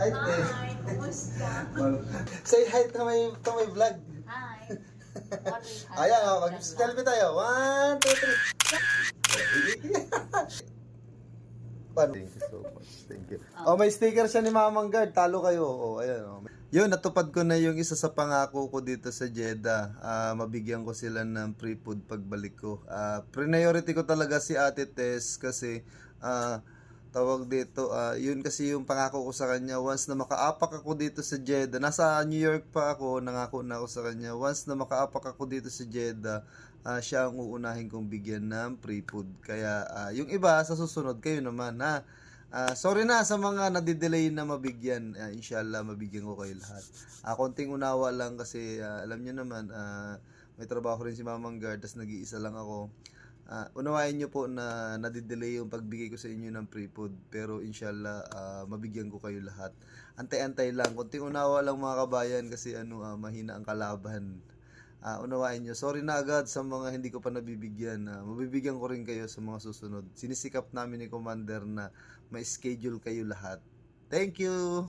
Hi, te. Hi, kumusta? Say hi to my, to my vlog. Hi. Ayan, oh, mag-selfie tayo. One, two, three. Thank you so much. Thank you. Oh, may sticker siya ni Mamang Guard. Talo kayo. Oh, ayan. Oh. Yun, natupad ko na yung isa sa pangako ko dito sa Jeddah. Ah, mabigyan ko sila ng free food pagbalik ko. Ah, priority ko talaga si Ate Tess kasi ah, tawag dito, ah, yun kasi yung pangako ko sa kanya. Once na makaapak ako dito sa Jeddah, nasa New York pa ako, nangako na ako sa kanya. Once na makaapak ako dito sa Jeddah, ah, siya ang uunahin kong bigyan ng free food. Kaya ah, yung iba, sa susunod, kayo naman ha. Ah, sorry na sa mga nadidelay na mabigyan. Ah, inshallah, mabigyan ko kayo lahat. Ah, konting unawa lang kasi ah, alam nyo naman, ah, may trabaho rin si Mamang Guard, tas nag-iisa lang ako. Ah, unawain nyo po na nadidelay yung pagbigay ko sa inyo ng free food. Pero inshallah, ah, mabigyan ko kayo lahat. Antay-antay lang. Konting unawa lang mga kabayan kasi ano, ah, mahina ang kalaban. Ah, unawain nyo. Sorry na agad sa mga hindi ko pa nabibigyan. Ah, mabibigyan ko rin kayo sa mga susunod. Sinisikap namin ni Commander na may schedule kayo lahat. Thank you!